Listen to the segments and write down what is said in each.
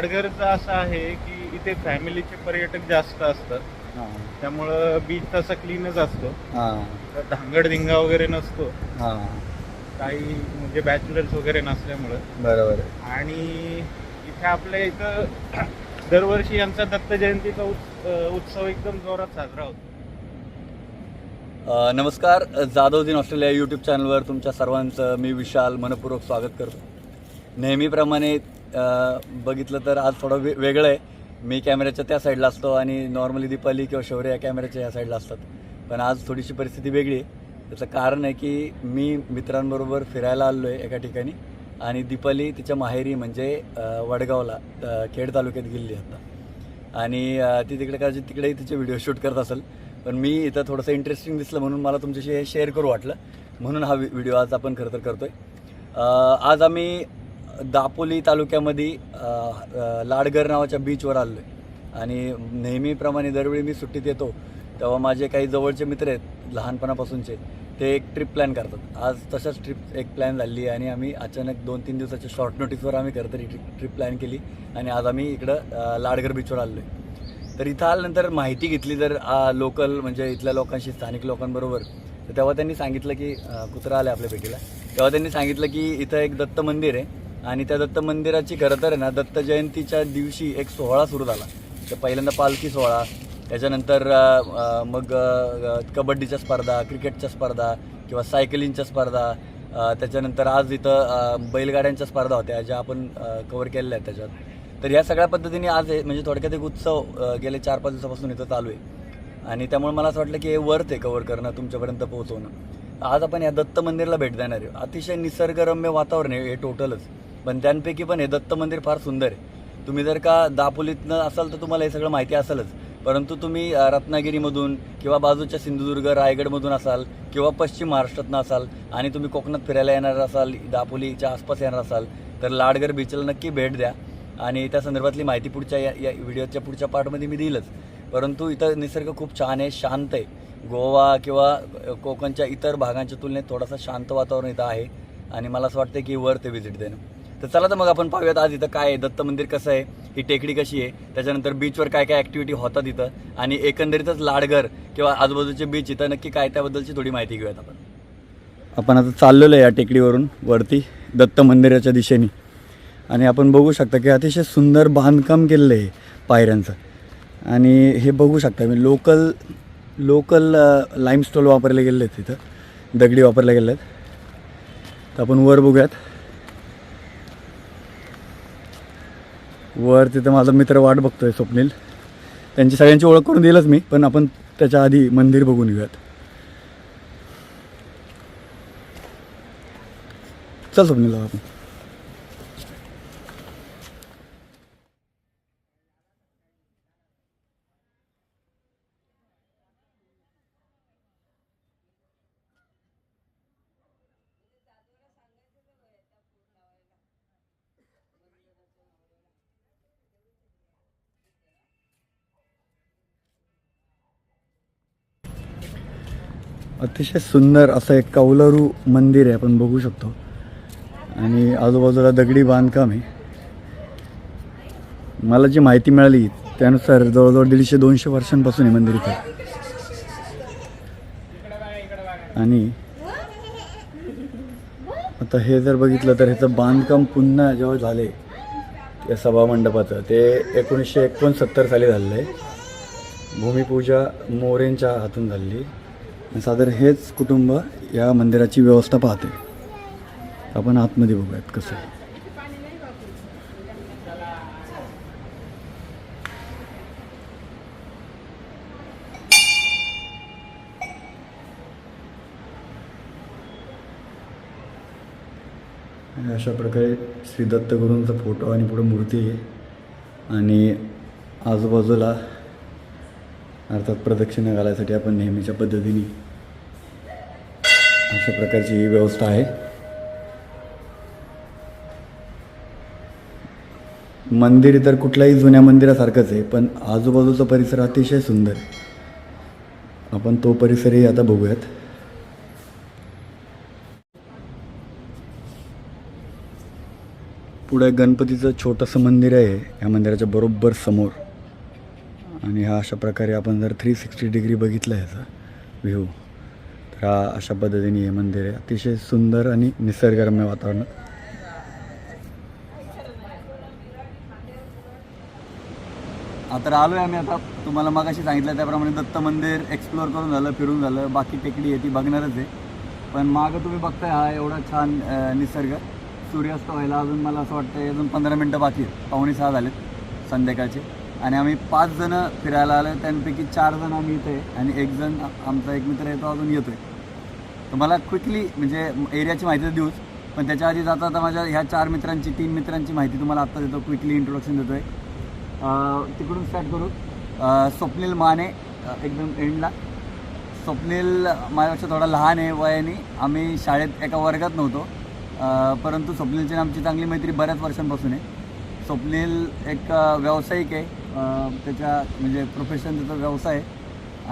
लाडघरचं असं आहे की इथे फॅमिलीचे पर्यटक जास्त असतात. हां. त्यामुळं बीच तसा क्लीनच असतो. हां. तर धांगडधिंगा वगैरे नसतो. हां. काही म्हणजे बॅचलर्स वगैरे नसल्यामुळं. बरोबर आहे. आणि इथे आपल्या इथं दरवर्षी यांचा दत्त जयंतीचा उत्स- अं, उत्सव एकदम जोरात साजरा होतो. अ, नमस्कार. जाधवदीन ऑस्ट्रेलिया यूट्यूब चॅनलवर तुमच्या सर्वांचं मी विशाल मनपूर्वक स्वागत करतो. नेहमीप्रमाणे बघितलं तर आज थोडं वे वेगळं आहे. मी कॅमेऱ्याच्या त्या साईडला असतो आणि नॉर्मली दीपाली किंवा शौर्य या कॅमेऱ्याच्या या साईडला असतात. पण आज थोडीशी परिस्थिती वेगळी आहे. त्याचं कारण आहे की मी मित्रांबरोबर फिरायला आलो आहे एका ठिकाणी आणि दीपाली तिच्या माहेरी म्हणजे वडगावला खेड तालुक्यात गेलेली आता. आणि ती तिकडे कदाचित तिकडेही तिचे व्हिडिओ शूट करत असेल. पण मी इथं थोडंसं इंटरेस्टिंग दिसलं म्हणून मला तुमच्याशी हे शेअर करू वाटलं. म्हणून हा व्हिडिओ आज आपण खरं तर करतो आहे आज आम्ही दापोली तालुक्यामध्ये लाडगर नावाच्या बीचवर आलो आहे आणि नेहमीप्रमाणे दरवेळी मी सुट्टीत येतो तेव्हा माझे काही जवळचे मित्र आहेत लहानपणापासूनचे ते एक ट्रिप प्लॅन करतात. आज तशाच ट्रिप एक प्लॅन झाली आणि आम्ही अचानक दोन तीन दिवसाच्या शॉर्ट नोटीसवर आम्ही खरं तरी ट्रिप ट्रिप प्लॅन केली आणि आज आम्ही इकडं लाडगर बीचवर आलो आहे तर इथं आल्यानंतर माहिती घेतली जर लोकल म्हणजे इथल्या लोकांशी स्थानिक लोकांबरोबर तर तेव्हा त्यांनी सांगितलं की कुत्रा आलं आपल्या भेटीला. तेव्हा त्यांनी सांगितलं की इथं एक दत्त मंदिर आहे. आणि त्या दत्त मंदिराची खरं तर आहे ना दत्त जयंतीच्या दिवशी एक सोहळा सुरू झाला. तर पहिल्यांदा पालखी सोहळा त्याच्यानंतर मग कबड्डीच्या स्पर्धा क्रिकेटच्या स्पर्धा किंवा सायकलिंगच्या स्पर्धा त्याच्यानंतर आज इथं बैलगाड्यांच्या स्पर्धा होत्या ज्या आपण कवर केलेल्या आहेत त्याच्यात. तर या सगळ्या पद्धतीने आज म्हणजे थोडक्यात एक उत्सव गेले चार पाच दिवसापासून इथं चालू आहे. आणि त्यामुळे मला असं वाटलं की हे वर्थ आहे कवर करणं तुमच्यापर्यंत पोहोचवणं. आज आपण या दत्त मंदिरला भेट देणार आहे. अतिशय निसर्गरम्य वातावरण आहे हे टोटलच पण त्यांपैकी पण हे दत्त मंदिर फार सुंदर आहे. तुम्ही जर का दापोलीतनं असाल तर तुम्हाला हे सगळं माहिती असेलच. परंतु तुम्ही रत्नागिरीमधून किंवा बाजूच्या सिंधुदुर्ग रायगडमधून असाल किंवा पश्चिम महाराष्ट्रातनं असाल आणि तुम्ही कोकणात फिरायला येणार असाल दापोलीच्या आसपास येणार असाल तर लाडगर बीचला नक्की भेट द्या. आणि त्या संदर्भातली माहिती पुढच्या या या व्हिडिओच्या पुढच्या पार्टमध्ये मी देईलच. परंतु इथं निसर्ग खूप छान आहे शांत आहे. गोवा किंवा कोकणच्या इतर भागांच्या तुलनेत थोडासा शांत वातावरण इथं आहे. आणि मला असं वाटतं की वर ते व्हिजिट देणं. तर चला तर मग आपण पाहूयात आज इथं काय आहे दत्त मंदिर कसं आहे ही टेकडी कशी आहे त्याच्यानंतर बीचवर काय काय ॲक्टिव्हिटी होतात इथं आणि एकंदरीतच लाडघर किंवा आजूबाजूचे बीच इथं नक्की काय त्याबद्दलची थोडी माहिती घेऊयात आपण. आपण आता चाललेलो आहे या टेकडीवरून वरती दत्त मंदिराच्या दिशेने. आणि आपण बघू शकता की अतिशय सुंदर बांधकाम केलेलं आहे पायऱ्यांचं. आणि हे बघू शकता मी लोकल लोकल लाईमस्टोल वापरले गेले आहेत तिथं दगडी वापरल्या गेले आहेत तर आपण वर बघूयात. वर तिथं माझा मित्र वाट बघतोय स्वप्नील. त्यांची सगळ्यांची ओळख करून दिलंच मी पण आपण त्याच्या आधी मंदिर बघून घेऊयात. चल स्वप्नील आपण. अतिशय सुंदर असं एक कौलारू मंदिर आहे आपण बघू शकतो. आणि आजूबाजूला दगडी बांधकाम आहे. मला जी माहिती मिळाली त्यानुसार जवळजवळ दीडशे दोनशे वर्षांपासून हे मंदिर इथं आणि आता हे जर बघितलं तर ह्याचं बांधकाम पुन्हा जेव्हा झाले त्या सभामंडपाचं ते एकोणीसशे एकोणसत्तर साली झालेलं आहे. भूमिपूजा मोरेंच्या हातून झालेली. सादर साधारण हेच कुटुंब या मंदिराची व्यवस्था पाहते. आपण आतमध्ये बघूयात कसं आहे. अशा प्रकारे श्री दत्तगुरूंचा फोटो आणि पुढे मूर्ती आहे. आणि आजूबाजूला अर्थात प्रदक्षिणा घालायसाठी आपण नेहमीच्या पद्धतीने अशा प्रकारची ही व्यवस्था आहे. मंदिर तर कुठल्याही जुन्या मंदिरासारखंच आहे पण आजूबाजूचा परिसर अतिशय सुंदर आहे. आपण तो परिसरही आता बघूयात. पुढे गणपतीचं छोटंसं मंदिर आहे या मंदिराच्या बरोबर समोर. आणि हा अशा प्रकारे आपण जर थ्री सिक्स्टी डिग्री बघितलं ह्याचा व्ह्यू तर हा अशा पद्धतीने हे मंदिर आहे. अतिशय सुंदर आणि निसर्गरम्य वातावरण. आता आलो आहे आम्ही आता. तुम्हाला मगाशी सांगितलं त्याप्रमाणे दत्त मंदिर एक्सप्लोअर करून झालं फिरून झालं. बाकी टेकडी आहे ती बघणारच आहे. पण मागं तुम्ही बघताय हा एवढा छान निसर्ग. सूर्यास्त व्हायला अजून मला असं वाटतं अजून पंधरा मिनटं बाकी आहेत. पावणे सहा झालेत संध्याकाळचे. आणि आम्ही पाच जणं फिरायला आलो त्यांपैकी चार जण आम्ही इथे आहे. आणि एक जण आमचा एक मित्र आहे तो अजून येतो आहे तर मला क्विकली म्हणजे एरियाची माहिती तर देऊच पण त्याच्या आधी जाता आता माझ्या ह्या चार मित्रांची तीन मित्रांची माहिती तुम्हाला आत्ता देतो. क्विकली इंट्रोडक्शन देतो आहे तिकडून स्टार्ट करू. स्वप्नील माने एकदम एंडला स्वप्नील माझ्यापेक्षा थोडा लहान आहे वयाने. आम्ही शाळेत एका वर्गात नव्हतो. परंतु स्वप्नीलची आमची चांगली मैत्री बऱ्याच वर्षांपासून आहे. स्वप्नील एक व्यावसायिक आहे. त्याच्या म्हणजे प्रोफेशन त्याचा व्यवसाय आहे.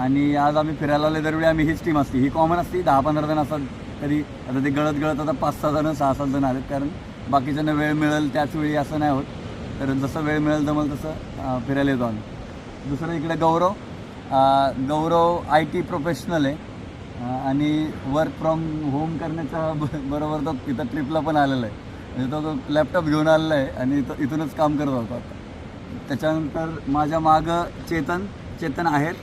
आणि आज आम्ही फिरायला आलो दरवेळी आम्ही हीच टीम असते. ही कॉमन असते. दहा पंधरा जण असतात कधी. आता ते गळत गळत आता पाच सहा जण सहा सात जण आलेत. कारण बाकीच्यांना वेळ मिळेल त्याच वेळी असं नाही होत. तर जसं वेळ मिळेल जमल तसं फिरायला येतो आम्ही. दुसरं इकडे Gaurav. Gaurav I T professional आहे. आणि वर्क फ्रॉम होम करण्याच्या ब बरोबर तो इथं ट्रिपला पण आलेला आहे. म्हणजे तो लॅपटॉप घेऊन आलेला आहे आणि तो इथूनच काम करत होता आता. त्याच्यानंतर माझ्या मागं चेतन चेतन आहेर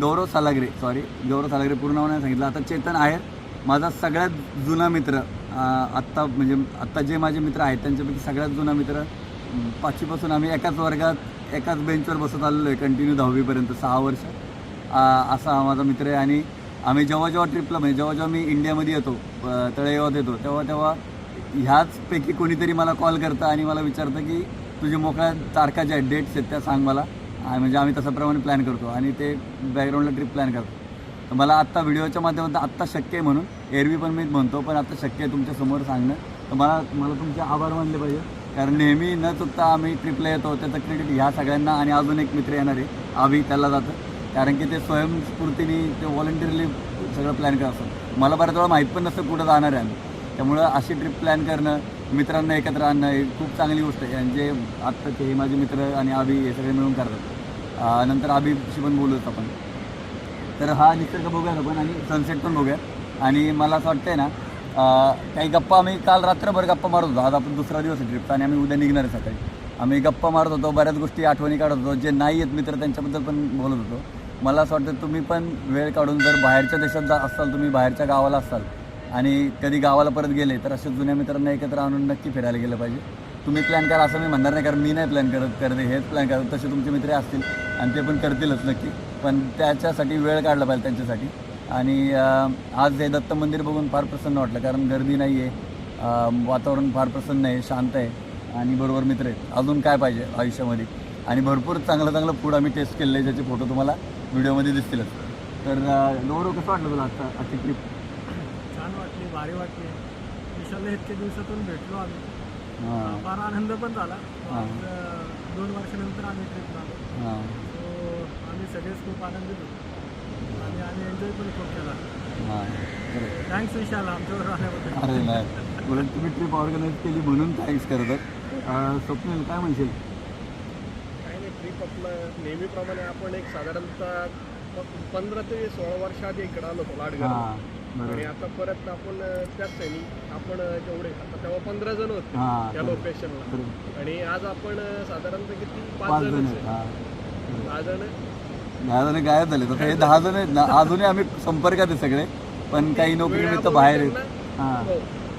गौरव सालागरे सॉरी गौरव सालागरे पूर्ण नाव नाही सांगितलं. आता चेतन आहेर माझा सगळ्यात जुना मित्र आत्ता म्हणजे आत्ता जे माझे मित्र आहेत त्यांच्यापैकी सगळ्यात जुना मित्र पाचवीपासून आम्ही एकाच वर्गात एकाच बेंचवर बसत आलेलो आहे कंटिन्यू दहावीपर्यंत सहा वर्ष. असा हा माझा मित्र आहे. आणि आम्ही जेव्हा जेव्हा ट्रिपला म्हणजे जेव्हा जेव्हा मी इंडियामध्ये येतो तळेगावात येतो तेव्हा तेव्हा ह्याचपैकी कोणीतरी मला कॉल करतं आणि मला विचारतं की तुझे मोकळ्या तारखा ज्या डेट्स आहेत त्या सांग मला. म्हणजे आम्ही तशाप्रमाणे प्लॅन करतो आणि ते बॅकग्राऊंडला ट्रिप प्लॅन करतो. तर मला आत्ता व्हिडिओच्या माध्यमातून आत्ता शक्य आहे म्हणून. एरवी पण मी म्हणतो पण आत्ता शक्य आहे तुमच्यासमोर सांगणं. तर मला मला तुमचे आभार मानले पाहिजे. कारण नेहमी न चुकता आम्ही ट्रिपला येतो त्याचं क्रेडिट ह्या सगळ्यांना आणि अजून एक मित्र येणार आहे आम्ही त्याला जातं. कारण की ते स्वयंस्फूर्तीने ते व्हॉलेंटिअरली सगळं प्लॅन करत असतात मला बऱ्याच वेळा माहीत पण नसतं कुठं जाणार आहे आम्ही. त्यामुळं अशी ट्रिप प्लॅन करणं मित्रांना एकत्र आणणं ही खूप चांगली गोष्ट आहे. आणि जे आत्ताचे हे माझे मित्र आणि आभी हे सगळे मिळून करतात. नंतर आभीशी पण बोलूच आपण. तर हा निसर्ग बघूयात आपण आणि सनसेट पण बघूयात. आणि मला असं वाटतंय ना काही गप्पा आम्ही काल रात्रभर गप्पा मारत होतो. आज आपण दुसरा दिवस आहे ट्रिपचा आणि आम्ही उद्या निघणार आहे सकाळी. आम्ही गप्पा मारत होतो बऱ्याच गोष्टी आठवणी काढत होतो. जे नाही आहेत मित्र त्यांच्याबद्दल पण बोलत होतो. मला असं वाटतं तुम्ही पण वेळ काढून जर बाहेरच्या देशात जा असाल तुम्ही बाहेरच्या गावाला असाल आणि कधी गावाला परत गेले तर असे जुन्या मित्रांना एकत्र आणून नक्की फिरायला गेलं पाहिजे. तुम्ही प्लॅन करा असं मी म्हणणार नाही कारण मी नाही प्लॅन करत करते हेच प्लॅन करत तसे तुमचे मित्र असतील आणि ते पण करतीलच नक्की. पण त्याच्यासाठी वेळ काढला पाहिजे त्यांच्यासाठी. आणि आज हे दत्त मंदिर बघून फार प्रसन्न वाटलं कारण गर्दी नाही आहे वातावरण फार प्रसन्न आहे शांत आहे आणि बरोबर मित्र आहेत. अजून काय पाहिजे आयुष्यामध्ये? आणि भरपूर चांगलं चांगलं फूड आम्ही टेस्ट केलेलं आहे ज्याचे फोटो तुम्हाला व्हिडिओमध्ये दिसतीलच. तर अं, गौरव कसं वाटलं तुला आजचा आजची ट्रिप भारी वाटली. विशालला इतक्या दिवसातून भेटलो आम्ही. फार आनंद पण झाला. हां. दोन वर्षानंतर आम्ही ट्रिप आलो. सो आम्ही सगळेच खूप आनंदित होतो. आणि आम्ही एन्जॉय पण खूप केला. हां थँक्स विशाल आमच्यावर आल्याबद्दल. अरे नाही. उलट तुम्ही ट्रिप ऑर्गनाईज केली म्हणून थँक्स करत. स्वप्नील काय म्हणशील? काही नाही ट्रिप आपलं नेहमीप्रमाणे आपण एक साधारणतः पंधरा ते सोळा वर्ष आधी इकडे आलो होतो लाडगर हां. आणि आता परत आपण त्याच सैनी आपण जेवढे आता तेव्हा पंधरा जण होते त्या. लोकेशनला. आणि आज आपण साधारणतः किती? पाच जण दहा जण? दहा जण गायब झाले. तर हे दहा जण आहेत ना अजूनही आम्ही संपर्कात आहे सगळे पण काही नोकरीनिमित्त बाहेर आहेत. हां. हो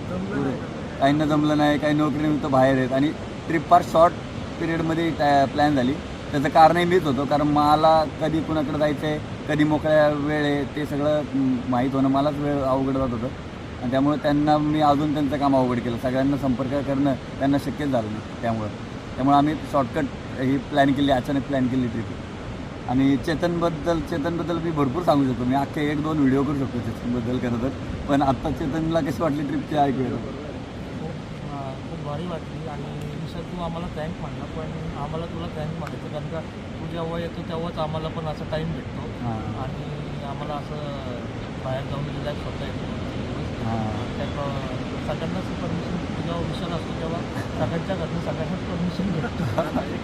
जमलं नाही. का? काहींना जमलं नाही काही नोकरीनिमित्त बाहेर आहेत. आणि ट्रिप फार शॉर्ट पिरियडमध्ये प्लॅन झाली. त्याचं कारणही मीच होतो कारण मला कधी कुणाकडे जायचं आहे कधी मोकळ्या वेळ आहे ते सगळं माहीत होणं मलाच वेळ अवघड जात होतं. आणि त्यामुळे त्यांना मी अजून त्यांचं काम अवघड केलं. सगळ्यांना संपर्क करणं त्यांना शक्यच झालं नाही त्यामुळं. त्यामुळे आम्ही शॉर्टकट ही प्लॅन केली अचानक प्लॅन केली ट्रिप आणि चेतनबद्दल चेतनबद्दल मी भरपूर सांगू शकतो. मी अख्खे एक दोन व्हिडिओ करू शकतो चेतनबद्दल खरं तर. पण आत्ता चेतनला कशी वाटली ट्रिपची ऐकूया खूप भारी वाटली. आणि विशाल तू आम्हाला थँक म्हणला पण आम्हाला तुला थँक म्हणायचं कारण का जेव्हा येतो तेव्हाच आम्हाला पण असा टाईम भेटतो. हां. आणि आम्हाला असं बाहेर जाऊन रिलॅक्स होता येतो हां. त्यात सगळ्यांनाच परमिशन जेव्हा विशाल असतो तेव्हा सगळ्यांच्या घरनं सगळ्यांनाच परमिशन भेटतो. नाही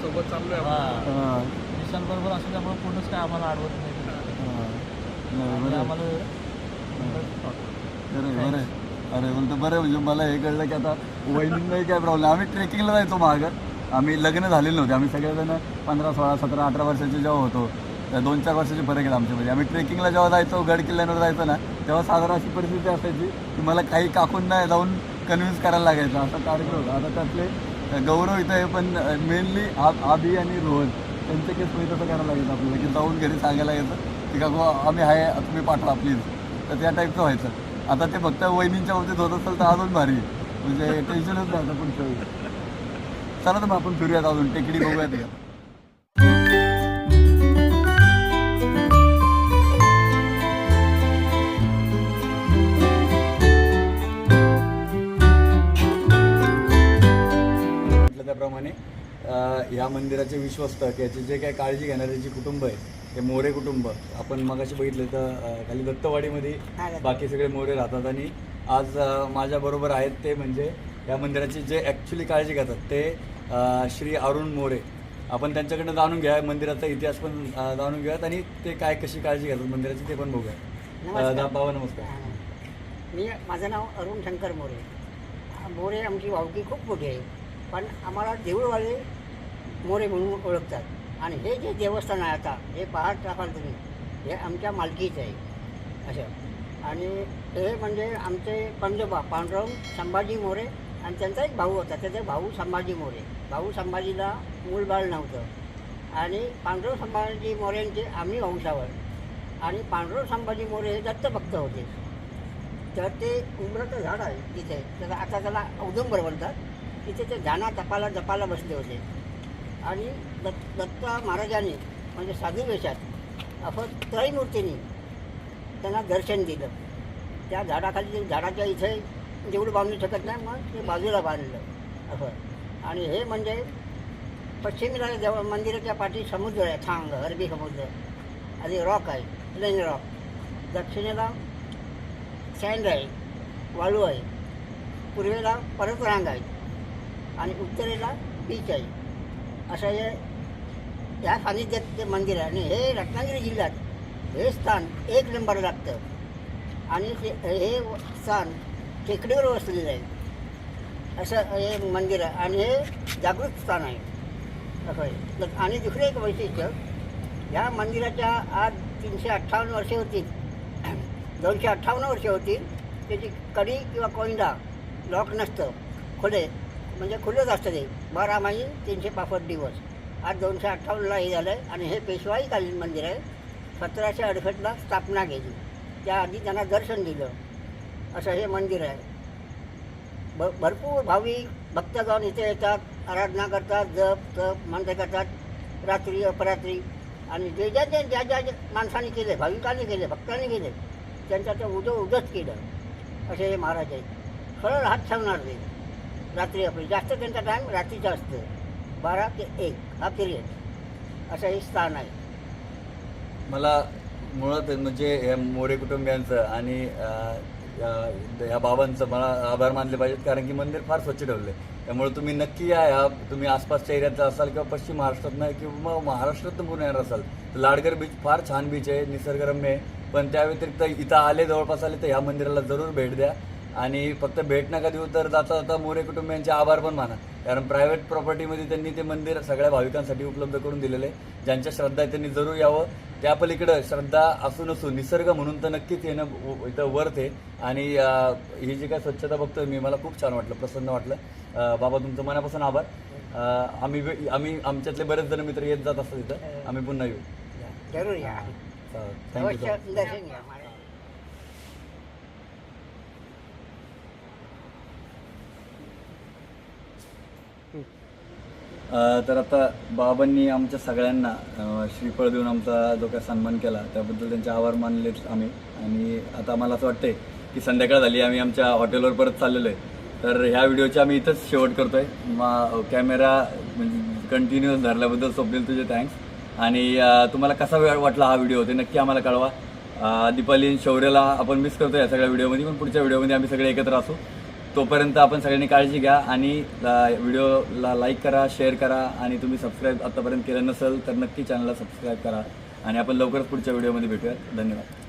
सोबत आपण. हां. हां, विशाल बरोबर असल्यामुळे कोणच काय आम्हाला अडवत नाही. हां. नाही. आम्हाला. अरे बोलतो बरं म्हणजे मला हे कळलं की आता वहिनींनाही काय प्रॉब्लेम आम्ही ट्रेकिंगला जायचो मागं. आम्ही लग्न झालेले नव्हते आम्ही सगळेजण पंधरा सोळा सतरा अठरा वर्षाचे जेव्हा होतो त्या दोन चार वर्षाचे फरक आहेत आमच्यामध्ये. आम्ही ट्रेकिंगला जेव्हा जायचो गड किल्ल्यांवर जायचो ना तेव्हा साधारण अशी परिस्थिती असायची की मला काही काकूंना जाऊन कन्व्हिन्स करायला लागायचं. असा कार्यक्रम होता. आता त्यातले गौरव इथं आहे पण मेनली आबी आणि रोहन त्यांचे केस मी तसं करायला लागायचं आपल्याला की जाऊन घरी सांगायला लागायचं की काकू आम्ही आहे तुम्ही पाठवा प्लीज तर त्या टाईपचं व्हायचं. आता ते फक्त वहिनींच्या बाबतीत होत असेल तर अजून भारी. म्हणजे टेन्शनच नाही आता पुढच्या वेळी. चला तर मग आपण फिरूयात अजून. टेकडी बघूयात का म्हटलं त्याप्रमाणे ह्या मंदिराचे विश्वस्त की याचे जे काही काळजी घेणारे जे कुटुंब आहे ते मोरे कुटुंब आपण मगाशी बघितलं तर खाली दत्तवाडीमध्ये बाकी सगळे मोरे राहतात आणि आज माझ्याबरोबर आहेत ते म्हणजे या मंदिराची जे ॲक्च्युली काळजी घेतात ते श्री अरुण मोरे. आपण त्यांच्याकडनं जाणून घ्या मंदिराचा इतिहास पण जाणून घेऊयात आणि ते काय कशी काळजी घेतात मंदिराची ते पण बघूया. बाबा नमस्कार. मी माझं नाव अरुण शंकर मोरे. मोरे आमची वावकी खूप मोठी आहे. पण आम्हाला देऊळवाले मोरे म्हणून ओळखतात. आणि हे जे देवस्थान आहे आता हे पाहत टाकाल तुम्ही हे आमच्या मालकीचं आहे. असं. आणि हे म्हणजे आमचे पंजोबा पांडुरंग संभाजी मोरे आणि त्यांचा एक भाऊ होता त्याचा भाऊ संभाजी मोरे. भाऊ संभाजीला मूल बाळ नव्हतं. आणि पांडुरंग संभाजी मोरेंचे आम्ही वंशावर. आणि पांडुरंग संभाजी मोरे हे दत्तभक्त होते. तर ते उंबराचं झाड आहे तिथे. त्याला आता त्याला औदुंबर म्हणतात. तिथे ते जाना तपाला जपाला बसले होते. आणि दत्त दत्त महाराजांनी म्हणजे साधू वेशात आपण त्रयमूर्तींनी त्यांना दर्शन दिलं. त्या झाडाखाली झाडाच्या इथे जेवढं बांधू शकत नाही मग ते बाजूला बांधलं असं आणि हे म्हणजे पश्चिमेला जवळ मंदिराच्या पाठी समुद्र आहे थांग अरबी समुद्र. आणि रॉक आहे प्लेन रॉक. दक्षिणेला सँड आहे वाळू आहे. पूर्वेला पर्वतरांग आहे. आणि उत्तरेला बीच आहे. असं हे ह्या सानिध्यात ते मंदिर आहे. आणि हे रत्नागिरी जिल्ह्यात हे स्थान एक नंबर लागतं. आणि ते हे स्थान टेकडीवर वसलेलं आहे. असं हे मंदिर आहे आणि हे जागृत स्थान आहे. असं आहे. तर- आणि दुसरं एक वैशिष्ट्य ह्या मंदिराच्या आज तीनशे अठ्ठावन्न वर्षे होतील. दोनशे अठ्ठावन्न वर्षे होतील. त्याची कडी किंवा कोयंडा लॉक नसतं. खुले म्हणजे खुलंच असतं ते. बारा महिने तीनशे पासष्ट दिवस. आज दोनशे अठ्ठावन्नला हे झालं आहे आणि हे पेशवाईकालीन मंदिर आहे. सतराशे अडसष्टला स्थापना केली. त्याआधी त्यांना दर्शन दिलं. असं हे मंदिर आहे. भ भरपूर भाविक भक्तगण इथे येतात आराधना करतात जप तप मंत्र करतात रात्री अपरात्री. आणि जे ज्या ज्या ज्या ज्या ज्या माणसाने केले भाविकांनी केले भक्तांनी केले त्यांच्या ते उदं उदच केलं. असे हे महाराज आहेत. सरळ हात ठेवणार ते रात्री आपली जास्त त्यांचा टाईम रात्रीचा असतं. बारा ते एक हा पिरियड असं हे स्थान आहे. मला मुळात म्हणजे मोरे कुटुंबियांचं आणि या- या बाबांचं मला आभार मानले पाहिजेत कारण की मंदिर फार स्वच्छ ठेवले त्यामुळे तुम्ही नक्की या या तुम्ही आसपासच्या एरियातला असाल किंवा पश्चिम महाराष्ट्रात नाही किंवा महाराष्ट्रात पूर्ण येणार असाल तर लाडगर बीच फार छान बीच आहे निसर्गरम्य आहे. पण त्या व्यतिरिक्त इथं आले जवळपास आले तर ह्या मंदिराला जरूर भेट द्या. आणि फक्त भेट नका देऊ तर जाता जाता मोरे कुटुंबियांचे आभार पण माना कारण प्रायव्हेट प्रॉपर्टीमध्ये त्यांनी ते मंदिर सगळ्या भाविकांसाठी उपलब्ध करून दिलेलं आहे. ज्यांच्या श्रद्धा आहे त्यांनी जरूर यावं. त्या पलीकडं श्रद्धा असू नसू निसर्ग म्हणून तर नक्कीच येणं इथं वर्थ आहे. आणि ही जी काय स्वच्छता बघतोय मी मला खूप छान वाटलं प्रसन्न वाटलं. बाबा तुमचं मनापासून आभार. आम्ही आम्ही आमच्यातले बरेच जण मित्र येत जात असतात इथं. आम्ही पुन्हा येऊ. थँक्यू अवश्य दर्शन घ्या महाराज अ, तर आता बाबांनी आमच्या सगळ्यांना श्रीफळ देऊन आमचा जो काय सन्मान केला. त्याबद्दल त्यांचे आभार मानलेत आम्ही. आणि आता मला असं वाटतंय की संध्याकाळ झाली आम्ही आमच्या हॉटेलवर परत चाललेलो आहे तर ह्या व्हिडिओचे आम्ही इथंच शेवट करतो आहे मा कॅमेरा म्हणजे कंटिन्युअस धरल्याबद्दल स्वप्नील तुझे थँक्स आणि तुम्हाला कसा वेळ वाटला हा व्हिडिओ ते नक्की आम्हाला कळवा. अं, दीपाली आपण मिस करतो या सगळ्या व्हिडिओमध्ये पण पुढच्या व्हिडिओमध्ये आम्ही सगळे एकत्र असू. तोपर्यंत आपण सगळ्यांनी काळजी घ्या आणि व्हिडिओला लाईक करा शेअर करा आणि तुम्ही सबस्क्राईब आतापर्यंत केलं नसेल तर नक्की चॅनलला सबस्क्राईब करा. आणि आपण लवकरच पुढच्या व्हिडिओमध्ये भेटूया धन्यवाद.